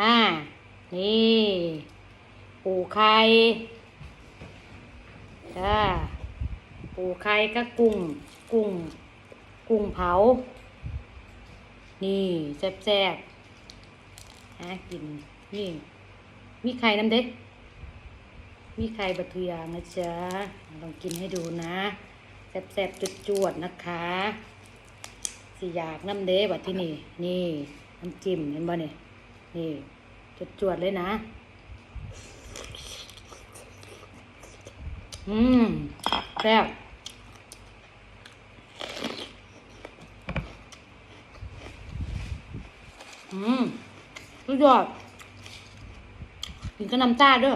อ่า นี่ปูไข่จ้าปูไข่ก็กุ้ง กุ้ง กุ้งเผา นี่แซ่บๆหากิน นี่ มีไข่น้ำเด็ก มีไข่บัตรยางนะจ๊ะ ลองกินให้ดูนะ แซ่บๆจวดๆนะคะสิอยากน้ำเด้บัดที่นี่ นี่ น้ำจิ้มเห็นบ่เนี่ย นี่จวดๆเลยนะ อืมแซ่บอืมสุดยอดกินก็น้ำตาด้อ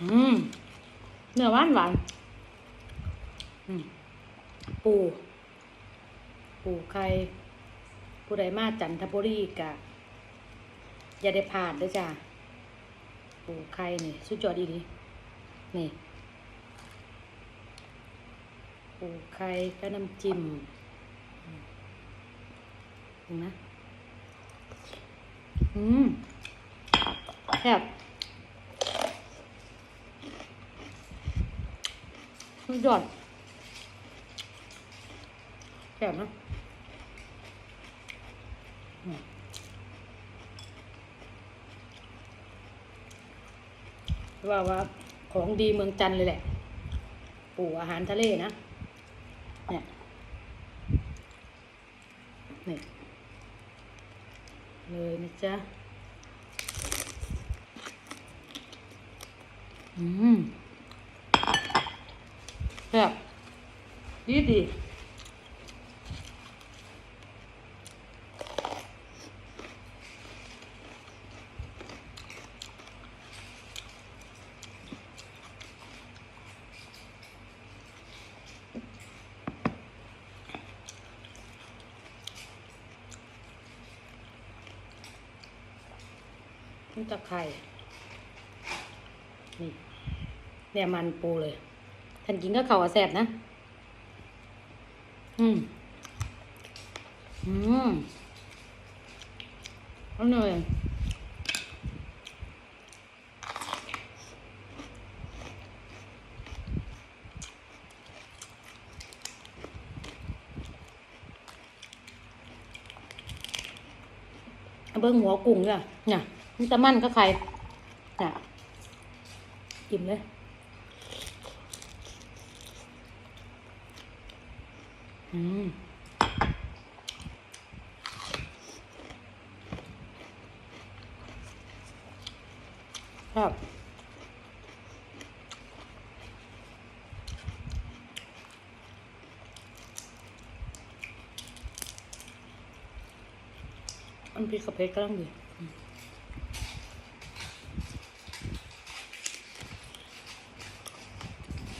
อืมเนื้อหวานหวานอืมปู ปูไข่ ผู้ใดมาจันทบุรีกะอย่าได้ผ่านด้วยจ้าปูไข่นี่สุดยอดอีนีนี่ปูไข่ก็น้ำจิ้มนไหมอืมแซ่บสุดยอดแซ่บนะ ว่าว่าของดีเมืองจันเลยแหละปูอาหารทะเลนะเนี่ยนี่เลยนะจ๊ะ อืมแบบดีดี นี่ตะไคร่นี่เนี่ยมันปูเลยท่านกินก็เข่าแสบนะ อืม อืมอร่อยเอาเบิ้งหัวกุ้งเนี่ยเนี่ย นจะมั่นก็ใครเนี่ยอิ่มเลยอืมครับอันพริกกับเพชรก็ต้องดี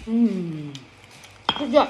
อืมสุดยอด